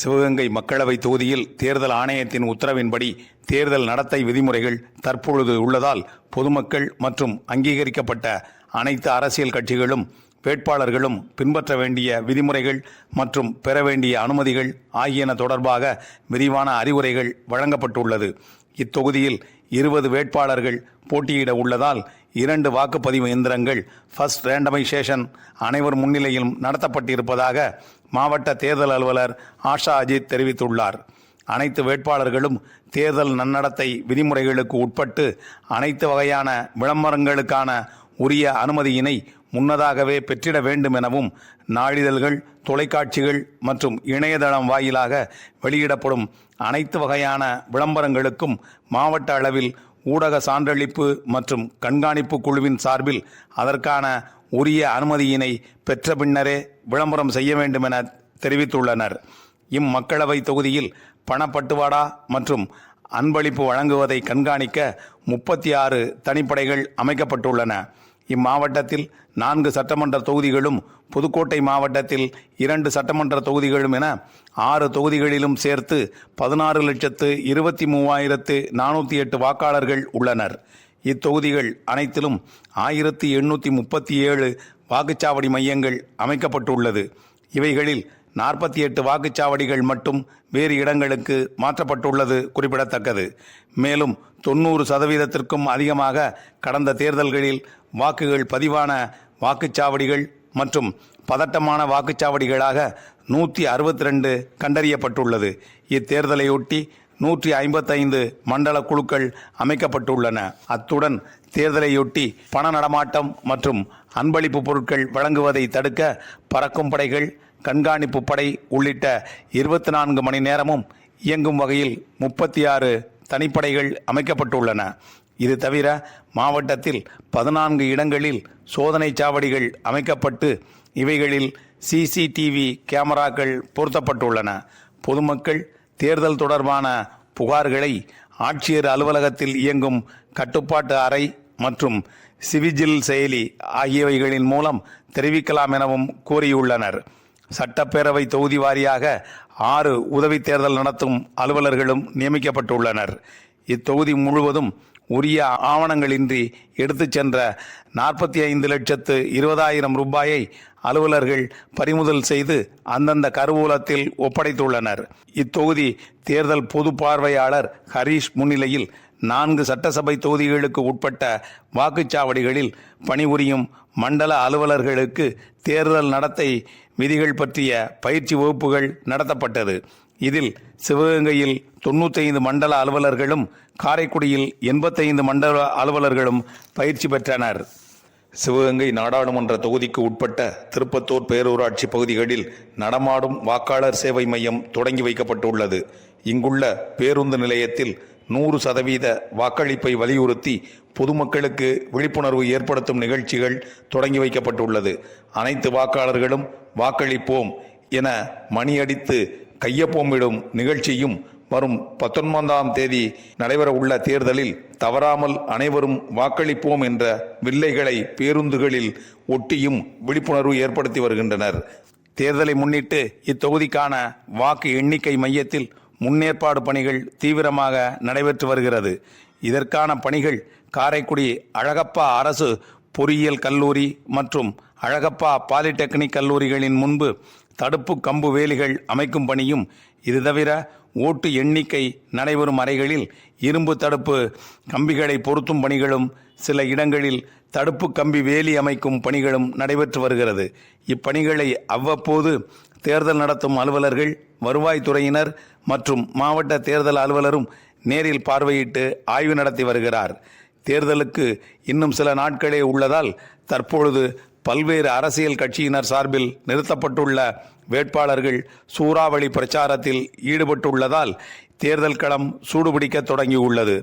சிவகங்கை மக்களவை தொகுதியில் தேர்தல் ஆணையத்தின் உத்தரவின்படி தேர்தல் நடத்தை விதிமுறைகள் தற்பொழுது உள்ளதால் பொதுமக்கள் மற்றும் அங்கீகரிக்கப்பட்ட அனைத்து அரசியல் கட்சிகளும் வேட்பாளர்களும் பின்பற்ற வேண்டிய விதிமுறைகள் மற்றும் பெற வேண்டிய அனுமதிகள் ஆகியன தொடர்பாக விரிவான அறிவுரைகள் வழங்கப்பட்டுள்ளது. இத்தொகுதியில் இருபது வேட்பாளர்கள் போட்டியிட உள்ளதால் இரண்டு வாக்குப்பதிவு இயந்திரங்கள் ஃபர்ஸ்ட் ரேண்டமைசேஷன் அனைவர் முன்னிலையிலும் நடத்தப்பட்டிருப்பதாக மாவட்ட தேர்தல் அலுவலர் ஆஷா அஜித் தெரிவித்துள்ளார். அனைத்து வேட்பாளர்களும் தேர்தல் நன்னடத்தை விதிமுறைகளுக்கு உட்பட்டு அனைத்து வகையான விளம்பரங்களுக்கான உரிய அனுமதியினை முன்னதாகவே பெற்றிட வேண்டும் எனவும் நாளிதழ்கள் தொலைக்காட்சிகள் மற்றும் இணையதளம் வாயிலாக வெளியிடப்படும் அனைத்து வகையான விளம்பரங்களுக்கும் மாவட்ட அளவில் ஊடக சான்றளிப்பு மற்றும் கண்காணிப்பு குழுவின் சார்பில் அதற்கான உரிய அனுமதியினை பெற்ற பின்னரே விளம்பரம் செய்ய வேண்டும் என தெரிவித்துள்ளனர். இம்மக்களவை தொகுதியில் பணப்பட்டுவாடா மற்றும் அன்பளிப்பு வழங்குவதை கண்காணிக்க முப்பத்தி ஆறு தனிப்படைகள் அமைக்கப்பட்டுள்ளன. இம்மாவட்டத்தில் நான்கு சட்டமன்ற தொகுதிகளும் புதுக்கோட்டை மாவட்டத்தில் இரண்டு சட்டமன்ற தொகுதிகளும் என ஆறு தொகுதிகளிலும் சேர்த்து பதினாறு லட்சத்து இருபத்தி மூவாயிரத்து நானூற்றி எட்டு வாக்காளர்கள் உள்ளனர். இத்தொகுதிகள் அனைத்திலும் ஆயிரத்தி எண்ணூற்றி முப்பத்தி ஏழு வாக்குச்சாவடி மையங்கள் அமைக்கப்பட்டுள்ளது. இவைகளில் நாற்பத்தி எட்டு வாக்குச்சாவடிகள் மட்டும் வேறு இடங்களுக்கு மாற்றப்பட்டுள்ளது குறிப்பிடத்தக்கது. மேலும் தொண்ணூறு சதவீதத்திற்கும் அதிகமாக கடந்த தேர்தல்களில் வாக்குகள் பதிவான வாக்குச்சாவடிகள் மற்றும் பதட்டமான வாக்குச்சாவடிகளாக நூற்றி அறுபத்தி ரெண்டு கண்டறியப்பட்டுள்ளது. இத்தேர்தலையொட்டி நூற்றி ஐம்பத்தைந்து மண்டல குழுக்கள் அமைக்கப்பட்டுள்ளன. அத்துடன் தேர்தலையொட்டி பண நடமாட்டம் மற்றும் அன்பளிப்பு பொருட்கள் வழங்குவதை தடுக்க பறக்கும் படைகள் கண்காணிப்பு படை உள்ளிட்ட இருபத்தி நான்கு மணி நேரமும் இயங்கும் வகையில் முப்பத்தி ஆறு தனிப்படைகள் அமைக்கப்பட்டுள்ளன. இது தவிர மாவட்டத்தில் பதினான்கு இடங்களில் சோதனை சாவடிகள் அமைக்கப்பட்டு இவைகளில் சிசிடிவி கேமராக்கள் பொருத்தப்பட்டுள்ளன. பொதுமக்கள் தேர்தல் தொடர்பான புகார்களை ஆட்சியர் அலுவலகத்தில் இயங்கும் கட்டுப்பாட்டு அறை மற்றும் சிவிஜில் செயலி ஆகியவைகளின் மூலம் தெரிவிக்கலாம் எனவும் கூறியுள்ளனர். சட்டப்பேரவை தொகுதி வாரியாக ஆறு உதவி தேர்தல் நடத்தும் அலுவலர்களும் நியமிக்கப்பட்டுள்ளனர். இத்தொகுதி முழுவதும் உரிய ஆவணங்களின்றி எடுத்துச் சென்ற நாற்பத்தி ஐந்து லட்சத்து இருபதாயிரம் ரூபாயை அலுவலர்கள் பறிமுதல் செய்து அந்தந்த கருவூலத்தில் ஒப்படைத்துள்ளனர். இத்தொகுதி தேர்தல் பொது பார்வையாளர் ஹரீஷ் முன்னிலையில் நான்கு சட்டசபை தொகுதிகளுக்கு உட்பட்ட வாக்குச்சாவடிகளில் பணிபுரியும் மண்டல அலுவலர்களுக்கு தேர்தல் நடத்தை விதிகள் பற்றிய பயிற்சி வகுப்புகள் நடத்தப்பட்டது. இதில் சிவகங்கையில் தொண்ணூத்தைந்து மண்டல அலுவலர்களும் காரைக்குடியில் எண்பத்தைந்து மண்டல அலுவலர்களும் பயிற்சி பெற்றனர். சிவகங்கை நாடாளுமன்ற தொகுதிக்கு உட்பட்ட திருப்பத்தூர் பேரூராட்சி பகுதிகளில் நடமாடும் வாக்காளர் சேவை மையம் தொடங்கி வைக்கப்பட்டுள்ளது. இங்குள்ள பேருந்து நிலையத்தில் நூறு சதவீத வாக்களிப்பை வலியுறுத்தி பொதுமக்களுக்கு விழிப்புணர்வு ஏற்படுத்தும் நிகழ்ச்சிகள் தொடங்கி வைக்கப்பட்டுள்ளது. அனைத்து வாக்காளர்களும் வாக்களிப்போம் என மணியடித்து கையப்போமிடும் நிகழ்ச்சியும் வரும் பத்தொன்பதாம் தேதி நடைபெற உள்ள தேர்தலில் தவறாமல் அனைவரும் வாக்களிப்போம் என்ற வில்லைகளை பேருந்துகளில் ஒட்டியும் விழிப்புணர்வு ஏற்படுத்தி வருகின்றனர். தேர்தலை முன்னிட்டு இத்தொகுதிக்கான வாக்கு எண்ணிக்கை மையத்தில் முன்னேற்பாடு பணிகள் தீவிரமாக நடைபெற்று வருகிறது. இதற்கான பணிகள் காரைக்குடி அழகப்பா அரசு பொறியியல் கல்லூரி மற்றும் அழகப்பா பாலிடெக்னிக் கல்லூரிகளின் முன்பு தடுப்பு கம்பு வேலிகள் அமைக்கும் பணியும் இது தவிர ஓட்டு எண்ணிக்கை நடைபெறும் அறைகளில் இரும்பு தடுப்பு கம்பிகளை பொருத்தும் பணிகளும் சில இடங்களில் தடுப்பு கம்பி வேலி அமைக்கும் பணிகளும் நடைபெற்று வருகிறது. இப்பணிகளை அவ்வப்போது தேர்தல் நடத்தும் அலுவலர்கள் வருவாய்த்துறையினர் மற்றும் மாவட்ட தேர்தல் அலுவலரும் நேரில் பார்வையிட்டு ஆய்வு நடத்தி வருகிறார். தேர்தலுக்கு இன்னும் சில நாட்களே உள்ளதால் தற்பொழுது பல்வேறு அரசியல் கட்சியினர் சார்பில் நிறுத்தப்பட்டுள்ள வேட்பாளர்கள் சூறாவளி பிரச்சாரத்தில் ஈடுபட்டுள்ளதால் தேர்தல் களம் சூடுபிடிக்க தொடங்கியுள்ளது.